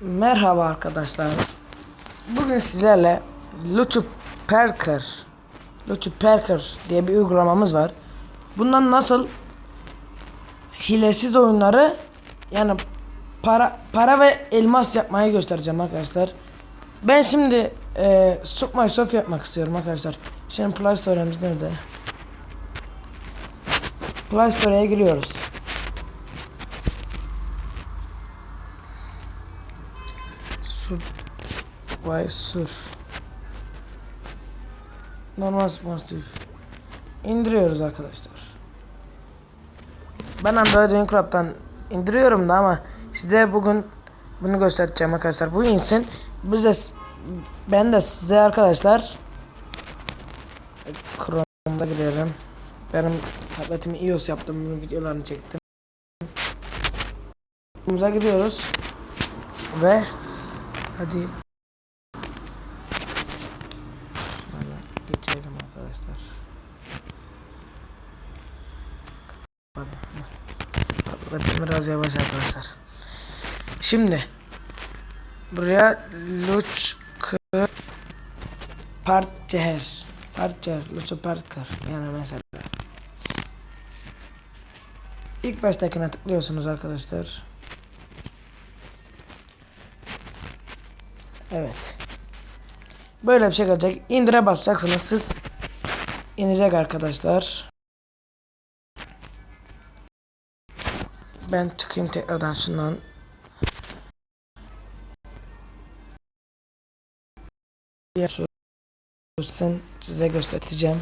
Merhaba arkadaşlar. Bugün sizlerle Luchu Perker Luchu Perker diye bir uygulamamız var. Bundan nasıl hilesiz oyunları yani para para ve elmas yapmayı göstereceğim arkadaşlar. Ben şimdi e, My Soft yapmak istiyorum arkadaşlar. Şimdi Play Store'umuz nerede? Play Store'ya giriyoruz. My Surf. Normal Sportif. İndiriyoruz arkadaşlar. Ben Android Minecraft'tan indiriyorum da ama size bugün bunu göstereceğim arkadaşlar. Bu insin. Biz de ben de size arkadaşlar Chrome'da girelim. Benim tabletimi iOS yaptım. Bunun videolarını çektim. Chrome'umuza gidiyoruz. Ve hadi Biraz yavaş arkadaşlar. Şimdi buraya Luçkı Partçeher Partçeher Luçkı Partkar yani mesela İlk baştakine tıklıyorsunuz arkadaşlar. Evet. Böyle bir şey gelecek. İndire basacaksınız siz. inecek arkadaşlar. Ben çıkayım tekrardan şundan. Diğer size göstereceğim.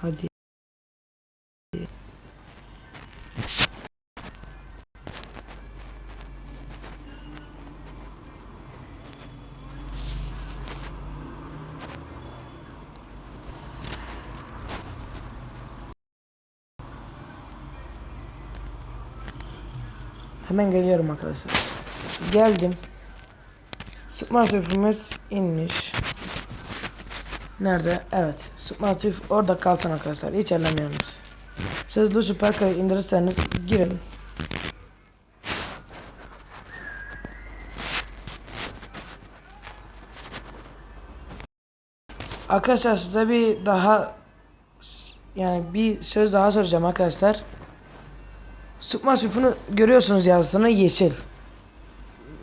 Hadi. Hemen geliyorum arkadaşlar. Geldim. Smart tüfümüz inmiş. Nerede? Evet. Smart tüf orada kalsın arkadaşlar. Hiç ellemiyoruz. Siz Lucy Parker'ı indirirseniz girin. Arkadaşlar size bir daha yani bir söz daha soracağım arkadaşlar. Sıkma süfunu görüyorsunuz yazısını yeşil.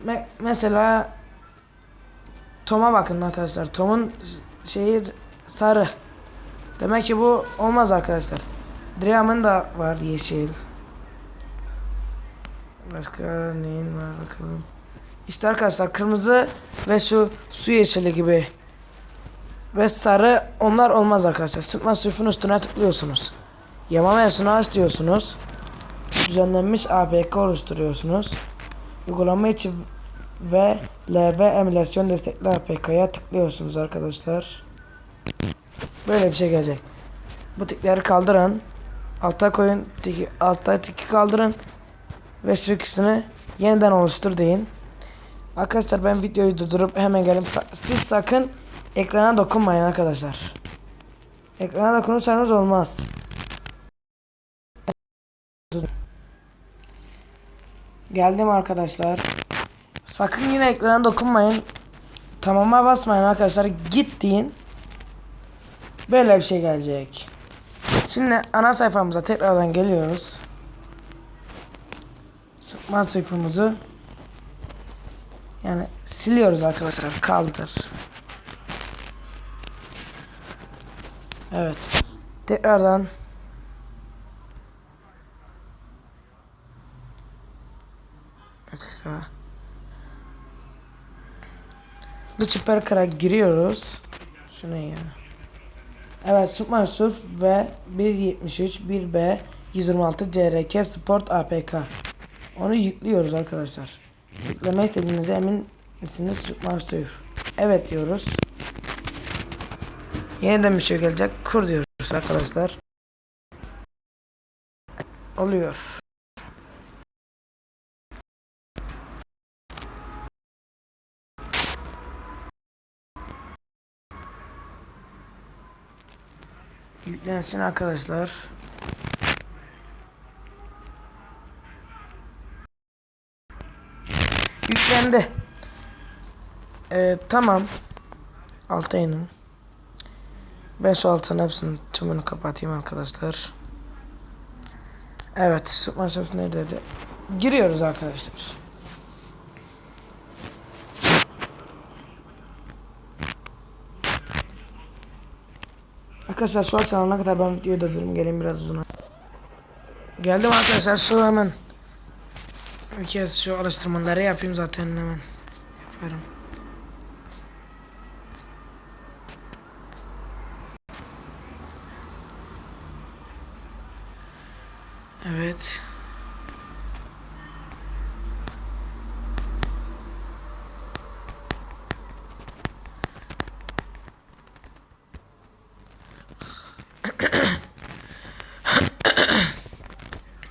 Me mesela Tom'a bakın arkadaşlar. Tom'un şeyi sarı. Demek ki bu olmaz arkadaşlar. Driam'ın da var yeşil. Başka neyin var bakalım. İşte arkadaşlar kırmızı ve şu su yeşili gibi. Ve sarı onlar olmaz arkadaşlar. Sıkma süfün üstüne tıklıyorsunuz. Yama mevzusunu aç diyorsunuz düzenlenmiş APK oluşturuyorsunuz. Uygulama için ve LV emülasyon destekli APK'ya tıklıyorsunuz arkadaşlar. Böyle bir şey gelecek. Bu tikleri kaldırın. Alta koyun. Tiki, altta tiki kaldırın. Ve şu ikisini yeniden oluştur deyin. Arkadaşlar ben videoyu durdurup hemen gelip siz sakın ekrana dokunmayın arkadaşlar. Ekrana dokunursanız olmaz. Geldim arkadaşlar. Sakın yine ekrana dokunmayın. Tamama basmayın arkadaşlar. Git deyin. Böyle bir şey gelecek. Şimdi ana sayfamıza tekrardan geliyoruz. Smart sayfamızı yani siliyoruz arkadaşlar. Kaldır. Evet. Tekrardan Lucifer kara giriyoruz. Şu ne ya? Evet Superman Surf ve 1.73 1B 126 CRK Sport APK. Onu yüklüyoruz arkadaşlar. Yükleme istediğinize emin misiniz Superman Surf? Evet diyoruz. Yeniden bir şey gelecek. Kur diyoruz arkadaşlar. Oluyor. Yüklensin arkadaşlar. yendi. Ee, tamam. Alta inin. Ben şu altın hepsini tümünü kapatayım arkadaşlar. Evet. Sıkma söz ne dedi? Giriyoruz arkadaşlar. Arkadaşlar şu açılana kadar ben videoyu durdurayım gelin biraz uzun. Geldim arkadaşlar şu hemen bir kez şu araştırmaları yapayım zaten hemen yaparım. Evet.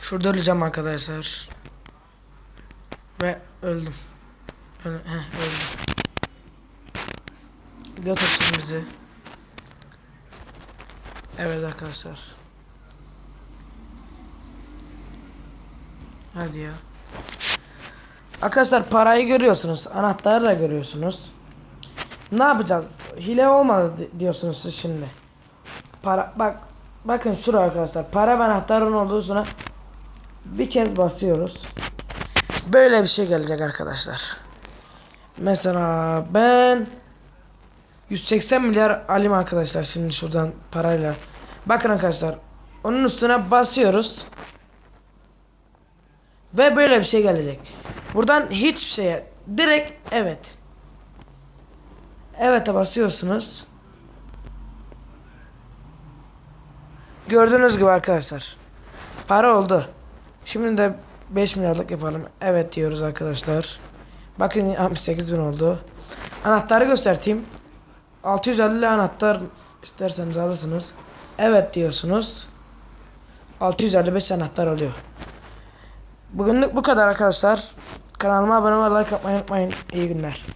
Şurada öleceğim arkadaşlar. Ve öldüm. Öl heh, öldüm. Götürsün bizi. Evet arkadaşlar. Hadi ya. Arkadaşlar parayı görüyorsunuz. Anahtarı da görüyorsunuz. Ne yapacağız? Hile olmadı di- diyorsunuz siz şimdi. Para bak bakın şuraya arkadaşlar. Para ve anahtarın olduğu sonra bir kez basıyoruz. Böyle bir şey gelecek arkadaşlar. Mesela ben 180 milyar alim arkadaşlar şimdi şuradan parayla. Bakın arkadaşlar. Onun üstüne basıyoruz. Ve böyle bir şey gelecek. Buradan hiçbir şeye direkt evet. Evet'e basıyorsunuz. Gördüğünüz gibi arkadaşlar. Para oldu. Şimdi de 5 milyarlık yapalım. Evet diyoruz arkadaşlar. Bakın 68 bin oldu. Anahtarı göstereyim. 650 anahtar isterseniz alırsınız. Evet diyorsunuz. 655 anahtar oluyor. Bugünlük bu kadar arkadaşlar. Kanalıma abone olmayı, like yapmayı unutmayın. İyi günler.